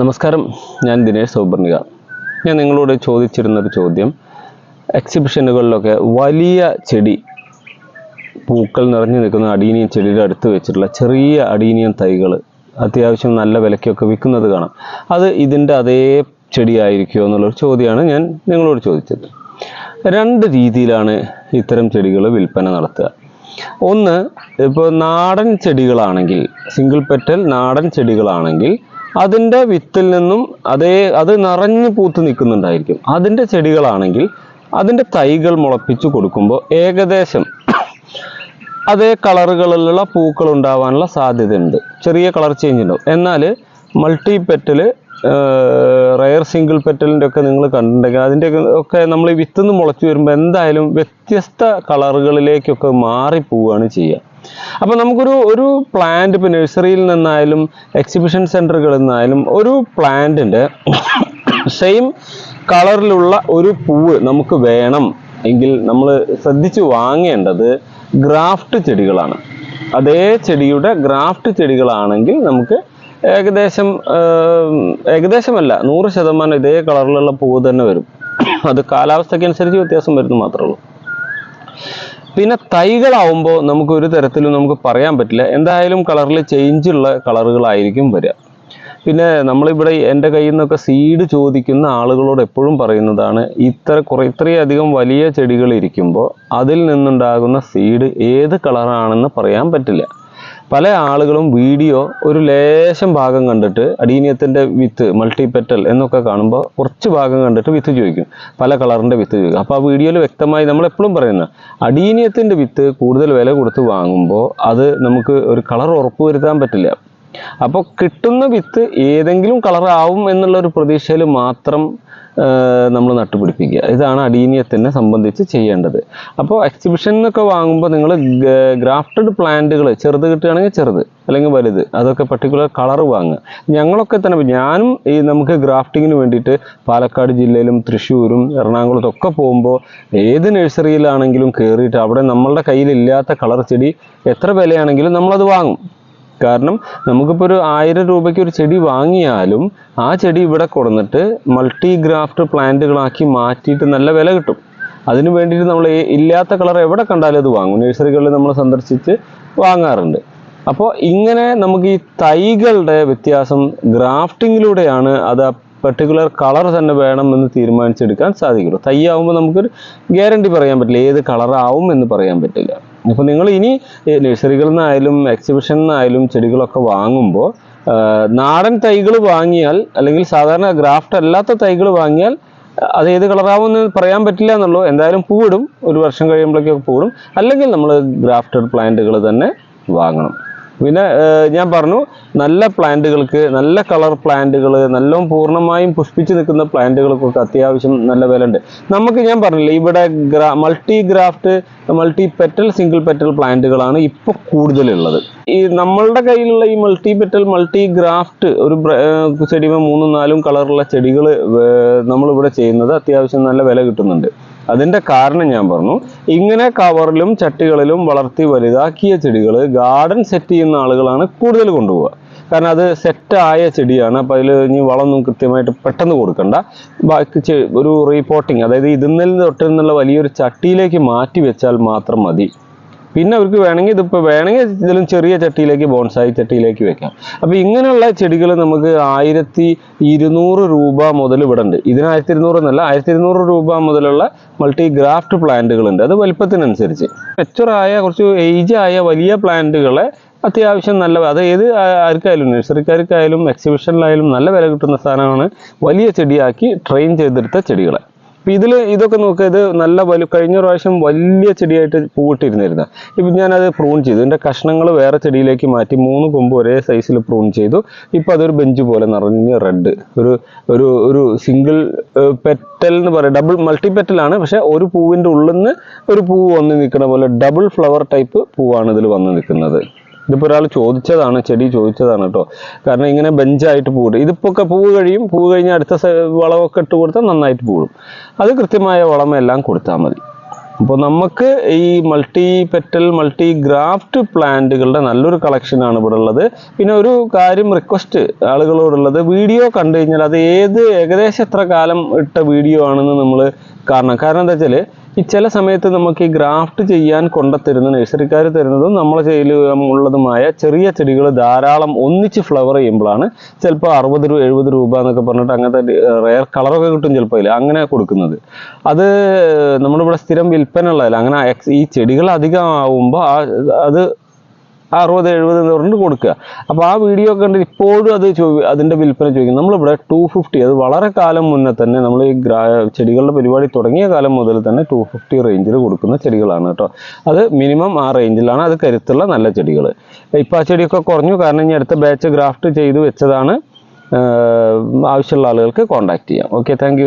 നമസ്കാരം ഞാൻ ദിനേശ് സൗപർണിക ഞാൻ നിങ്ങളോട് ചോദിച്ചിരുന്നൊരു ചോദ്യം. എക്സിബിഷനുകളിലൊക്കെ വലിയ ചെടി പൂക്കൾ നിറഞ്ഞു നിൽക്കുന്ന അടീനിയം ചെടിയുടെ അടുത്ത് വെച്ചിട്ടുള്ള ചെറിയ അടീനിയം തൈകൾ അത്യാവശ്യം നല്ല വിലയ്ക്കൊക്കെ വിൽക്കുന്നത് കാണാം. അത് ഇതിന്റെ അതേ ചെടിയായിരിക്കുമോ എന്നുള്ളൊരു ചോദ്യമാണ് ഞാൻ നിങ്ങളോട് ചോദിച്ചത്. രണ്ട് രീതിയിലാണ് ഇത്തരം ചെടികൾ വിൽപ്പന നടത്തുക. ഒന്ന് ഇപ്പോൾ നാടൻ ചെടികളാണെങ്കിൽ സിംഗിൾ പെറ്റൽ നാടൻ ചെടികളാണെങ്കിൽ അതിന്റെ വിത്തിൽ നിന്നും അതേ അത് നിറഞ്ഞു പൂത്ത് നിൽക്കുന്നുണ്ടായിരിക്കും. അതിന്റെ ചെടികളാണെങ്കിൽ അതിന്റെ തൈകൾ മുളപ്പിച്ച് കൊടുക്കുമ്പോൾ ഏകദേശം അതേ കളറുകളിലുള്ള പൂക്കൾ ഉണ്ടാവാനുള്ള സാധ്യതയുണ്ട്. ചെറിയ കളർ ചേഞ്ച് ഉണ്ടാവും. എന്നാൽ മൾട്ടി പെറ്റൽ റയർ സിംഗിൾ പെറ്റലിന്റെ ഒക്കെ നിങ്ങൾ കണ്ടിട്ടുണ്ടെങ്കിൽ അതിന്റെ ഒക്കെ നമ്മൾ ഈ വിത്തുനിന്ന് മുളച്ച് വരുമ്പോൾ എന്തായാലും വ്യത്യസ്ത കളറുകളിലേക്കൊക്കെ മാറിപ്പോവുകയാണ് ചെയ്യുക. അപ്പോൾ നമുക്കൊരു ഒരു പ്ലാന്റ് ഇപ്പോൾ നഴ്സറിയിൽ നിന്നായാലും എക്സിബിഷൻ സെന്ററുകളിൽ നിന്നായാലും ഒരു പ്ലാന്റിന്റെ സെയിം കളറിലുള്ള ഒരു പൂവ് നമുക്ക് വേണം എങ്കിൽ നമ്മൾ ശ്രദ്ധിച്ച് വാങ്ങേണ്ടത് ഗ്രാഫ്റ്റ് ചെടികളാണ്. അതേ ചെടിയുടെ ഗ്രാഫ്റ്റ് ചെടികളാണെങ്കിൽ നമുക്ക് ഏകദേശം ഏകദേശമല്ല നൂറ് ശതമാനം ഇതേ കളറിലുള്ള പൂവ് തന്നെ വരും. അത് കാലാവസ്ഥയ്ക്കനുസരിച്ച് വ്യത്യാസം വരുന്നു മാത്രമേ ഉള്ളൂ. പിന്നെ തൈകളാവുമ്പോൾ നമുക്ക് ഒരു തരത്തിലും നമുക്ക് പറയാൻ പറ്റില്ല. എന്തായാലും കളറിൽ ചേഞ്ച് ഉള്ള കളറുകളായിരിക്കും വരിക. പിന്നെ നമ്മളിവിടെ എന്റെ കയ്യിൽ നിന്നൊക്കെ സീഡ് ചോദിക്കുന്ന ആളുകളോട് എപ്പോഴും പറയുന്നതാണ് ഇത്ര കുറേ ഇത്രയധികം വലിയ ചെടികൾ ഇരിക്കുമ്പോൾ അതിൽ നിന്നുണ്ടാകുന്ന സീഡ് ഏത് കളറാണെന്ന് പറയാൻ പറ്റില്ല. പല ആളുകളും വീഡിയോ ഒരു ലേശം ഭാഗം കണ്ടിട്ട് അടീനിയത്തിന്റെ വിത്ത് മൾട്ടിപെറ്റൽ എന്നൊക്കെ കാണുമ്പോൾ കുറച്ച് ഭാഗം കണ്ടിട്ട് വിത്ത് ചോദിക്കും. പല കളറിന്റെ വിത്ത് ചോദിക്കും. അപ്പോൾ ആ വീഡിയോയിൽ വ്യക്തമായി നമ്മൾ എപ്പോഴും പറയുന്ന അടീനിയത്തിന്റെ വിത്ത് കൂടുതൽ വില കൊടുത്ത് വാങ്ങുമ്പോൾ അത് നമുക്ക് ഒരു കളർ ഉറപ്പ് വരുത്താൻ പറ്റില്ല. അപ്പോൾ കിട്ടുന്ന വിത്ത് ഏതെങ്കിലും കളറാവും എന്നുള്ള ഒരു പ്രതീക്ഷയിൽ മാത്രം നമ്മൾ നട്ടുപിടിപ്പിക്കുക. ഇതാണ് അടീനിയത്തിനെ സംബന്ധിച്ച് ചെയ്യേണ്ടത്. അപ്പോൾ എക്സിബിഷൻ എന്നൊക്കെ വാങ്ങുമ്പോൾ നിങ്ങൾ ഗ്രാഫ്റ്റഡ് പ്ലാന്റുകൾ ചെറുത് കിട്ടുകയാണെങ്കിൽ ചെറുത് അല്ലെങ്കിൽ വലുത് അതൊക്കെ പർട്ടിക്കുലർ കളർ വാങ്ങുക. ഞങ്ങളൊക്കെ തന്നെ ഞാനും ഈ നമുക്ക് ഗ്രാഫ്റ്റിങ്ങിന് വേണ്ടിയിട്ട് പാലക്കാട് ജില്ലയിലും തൃശ്ശൂരും എറണാകുളത്തും ഒക്കെ പോകുമ്പോൾ ഏത് നഴ്സറിയിലാണെങ്കിലും കയറിയിട്ട് അവിടെ നമ്മളുടെ കയ്യിലില്ലാത്ത കളർ ചെടി എത്ര വിലയാണെങ്കിലും നമ്മളത് വാങ്ങും. കാരണം നമുക്കിപ്പോൾ ഒരു ആയിരം രൂപയ്ക്ക് ഒരു ചെടി വാങ്ങിയാലും ആ ചെടി ഇവിടെ കൊടുന്നിട്ട് മൾട്ടി ഗ്രാഫ്റ്റ് പ്ലാന്റുകളാക്കി മാറ്റിയിട്ട് നല്ല വില കിട്ടും. അതിനു വേണ്ടിയിട്ട് നമ്മൾ ഇല്ലാത്ത കളർ എവിടെ കണ്ടാലും അത് വാങ്ങും. നഴ്സറികളിൽ നമ്മൾ സന്ദർശിച്ച് വാങ്ങാറുണ്ട്. അപ്പോൾ ഇങ്ങനെ നമുക്ക് ഈ തൈകളുടെ വ്യത്യാസം ഗ്രാഫ്റ്റിങ്ങിലൂടെയാണ് അത് ആ പെർട്ടിക്കുലർ കളർ തന്നെ വേണം എന്ന് തീരുമാനിച്ചെടുക്കാൻ സാധിക്കുള്ളൂ. തൈ ആവുമ്പോൾ നമുക്കൊരു ഗ്യാരണ്ടി പറയാൻ പറ്റില്ല. ഏത് കളറാവും എന്ന് പറയാൻ പറ്റില്ല. അപ്പോൾ നിങ്ങൾ ഇനി നഴ്സറികളിൽ നിന്നായാലും എക്സിബിഷനിൽ നിന്നായാലും ചെടികളൊക്കെ വാങ്ങുമ്പോൾ നാടൻ തൈകൾ വാങ്ങിയാൽ അല്ലെങ്കിൽ സാധാരണ ഗ്രാഫ്റ്റ് അല്ലാത്ത തൈകൾ വാങ്ങിയാൽ അത് ഏത് കളറാവുമെന്ന് പറയാൻ പറ്റില്ല എന്നുള്ളൂ. എന്തായാലും പൂവിടും. ഒരു വർഷം കഴിയുമ്പോഴേക്കൊക്കെ പൂവിടും. അല്ലെങ്കിൽ നമ്മൾ ഗ്രാഫ്റ്റഡ് പ്ലാന്റുകൾ തന്നെ വാങ്ങണം. പിന്നെ ഞാൻ പറഞ്ഞു നല്ല പ്ലാന്റുകൾക്ക് നല്ല കളർ പ്ലാന്റുകൾ നല്ലോണം പൂർണമായും പുഷ്പിച്ച് നിൽക്കുന്ന പ്ലാന്റുകൾക്കൊക്കെ അത്യാവശ്യം നല്ല വില ഉണ്ട് നമുക്ക് ഞാൻ പറഞ്ഞില്ല ഇവിടെ ഗ്രാ multi graft multi petal single petal പ്ലാന്റുകളാണ് ഇപ്പോൾ കൂടുതലുള്ളത്. ഈ നമ്മളുടെ കയ്യിലുള്ള ഈ മൾട്ടി പെറ്റൽ മൾട്ടി ഗ്രാഫ്റ്റ് ഒരു ചെടിമ മൂന്നും നാലും കളറുള്ള ചെടികൾ നമ്മളിവിടെ ചെയ്യുന്നത് അത്യാവശ്യം നല്ല വില കിട്ടുന്നുണ്ട്. അതിന്റെ കാരണം ഞാൻ പറഞ്ഞു. ഇങ്ങനെ കവറിലും ചട്ടികളിലും വളർത്തി വലുതാക്കിയ ചെടികൾ ഗാർഡൻ സെറ്റ് ചെയ്യുന്ന ആളുകളാണ് കൂടുതൽ കൊണ്ടുപോവുക. കാരണം അത് സെറ്റായ ചെടിയാണ്. അപ്പോൾ അതിൽ ഇനി വളമൊന്നും കൃത്യമായിട്ട് പെട്ടെന്ന് കൊടുക്കണ്ട. ബാക്കി ഒരു റീപോട്ടിങ് അതായത് ഇതിൽ തൊട്ട് നിന്നുള്ള വലിയൊരു ചട്ടിയിലേക്ക് മാറ്റി വെച്ചാൽ മാത്രം മതി. പിന്നെ അവർക്ക് വേണമെങ്കിൽ ഇതിപ്പോൾ വേണമെങ്കിൽ ഇതിലും ചെറിയ ചട്ടിയിലേക്ക് ബോൺസായി ചട്ടിയിലേക്ക് വെക്കാം. അപ്പോൾ ഇങ്ങനെയുള്ള ചെടികൾ നമുക്ക് ആയിരത്തി ഇരുന്നൂറ് രൂപ മുതൽ ഇവിടെ ഉണ്ട് ഇതിന് ആയിരത്തി ഇരുന്നൂറ് എന്നല്ല ആയിരത്തി ഇരുന്നൂറ് രൂപ മുതലുള്ള മൾട്ടി ഗ്രാഫ്റ്റ് പ്ലാന്റുകൾ ഉണ്ട് അത് വലിപ്പത്തിനനുസരിച്ച്. മെച്ചുറായ കുറച്ച് ഏജ് ആയ വലിയ പ്ലാന്റുകളെ അത്യാവശ്യം നല്ല അത് ഏത് ആർക്കായാലും നഴ്സറിക്കാർക്കായാലും എക്സിബിഷനിലായാലും നല്ല വില കിട്ടുന്ന സാധനമാണ് വലിയ ചെടിയാക്കി ട്രെയിൻ ചെയ്തെടുത്ത ചെടികളെ. അപ്പം ഇതിൽ ഇതൊക്കെ നോക്കുക ഇത് നല്ല വലു കഴിഞ്ഞ പ്രാവശ്യം വലിയ ചെടിയായിട്ട് പൂവിട്ടിരുന്നിരുന്ന. ഇപ്പം ഞാനത് പ്രൂൺ ചെയ്തു. ഇതിന്റെ കഷ്ണങ്ങൾ വേറെ ചെടിയിലേക്ക് മാറ്റി മൂന്ന് കൊമ്പ് ഒരേ സൈസിൽ പ്രൂൺ ചെയ്തു. ഇപ്പം അതൊരു ബെഞ്ച് പോലെ നിറഞ്ഞ് റെഡ് ഒരു ഒരു ഒരു സിംഗിൾ പെറ്റൽ എന്ന് പറയും. ഡബിൾ മൾട്ടി പെറ്റലാണ് പക്ഷേ ഒരു പൂവിന്റെ ഉള്ളിൽ നിന്ന് ഒരു പൂവ് വന്ന് നിൽക്കുന്ന പോലെ ഡബിൾ ഫ്ലവർ ടൈപ്പ് പൂവാണ് ഇതിൽ വന്ന് നിൽക്കുന്നത്. ഇതിപ്പോൾ ഒരാൾ ചോദിച്ചതാണ് ചെടി ചോദിച്ചതാണ് കേട്ടോ. കാരണം ഇങ്ങനെ ബെഞ്ചായിട്ട് പൂവിടും. ഇതിപ്പോൾ ഒക്കെ പൂവ് കഴിയും. പൂവ് കഴിഞ്ഞ് അടുത്ത വളമൊക്കെ ഇട്ട് കൊടുത്താൽ നന്നായിട്ട് പൂവിടും. അത് കൃത്യമായ വളമെല്ലാം കൊടുത്താൽ മതി. അപ്പോൾ നമുക്ക് ഈ മൾട്ടി പെറ്റൽ മൾട്ടി ഗ്രാഫ്റ്റ് പ്ലാന്റുകളുടെ നല്ലൊരു കളക്ഷനാണ് ഇവിടെ ഉള്ളത്. പിന്നെ ഒരു കാര്യം റിക്വസ്റ്റ് ആളുകളോടുള്ളത്. വീഡിയോ കണ്ടു കഴിഞ്ഞാൽ അത് ഏത് ഏകദേശം എത്ര കാലം ഇട്ട വീഡിയോ ആണെന്ന് നമ്മൾ കാരണം കാരണം എന്താ വെച്ചാൽ ചില സമയത്ത് നമുക്ക് ഈ ഗ്രാഫ്റ്റ് ചെയ്യാൻ കൊണ്ടുത്തരുന്ന നഴ്സറിക്കാർ തരുന്നതും കയ്യിൽ ഉള്ളതുമായ ചെറിയ ചെടികൾ ധാരാളം ഒന്നിച്ച് ഫ്ലവർ ചെയ്യുമ്പോഴാണ് ചിലപ്പോൾ അറുപത് രൂപ എഴുപത് രൂപ എന്നൊക്കെ പറഞ്ഞിട്ട് അങ്ങനത്തെ റെയർ കളറൊക്കെ കിട്ടും ചിലപ്പോൾ അതിൽ. അങ്ങനെ കൊടുക്കുന്നത്. അത് നമ്മളിവിടെ സ്ഥിരം വിൽപ്പന ഉള്ളതല്ല അങ്ങനെ ഈ ചെടികൾ അധികം ആവുമ്പോൾ അത് അറുപത് എഴുപത് എന്ന് പറഞ്ഞിട്ട് കൊടുക്കുക. അപ്പോൾ ആ വീഡിയോ കണ്ട് ഇപ്പോഴും അത് ചോ അതിന്റെ വിൽപ്പന ചോദിക്കും നമ്മളിവിടെ ടു ഫിഫ്റ്റി അത് വളരെ കാലം മുന്നേ തന്നെ നമ്മൾ ഈ ഗ്രാ ചെടികളുടെ പരിപാടി തുടങ്ങിയ കാലം മുതൽ തന്നെ ടു ഫിഫ്റ്റി റേഞ്ചിൽ കൊടുക്കുന്ന ചെടികളാണ് കേട്ടോ. അത് മിനിമം ആ റേഞ്ചിലാണ് അത് കരുത്തുള്ള നല്ല ചെടികൾ ഇപ്പോൾ ആ ചെടിയൊക്കെ കുറഞ്ഞു. കാരണം ഇനി അടുത്ത ബാച്ച് ഗ്രാഫ്റ്റ് ചെയ്ത് വെച്ചതാണ് ആവശ്യമുള്ള ആളുകൾക്ക് കോൺടാക്ട് ചെയ്യാം. Okay thank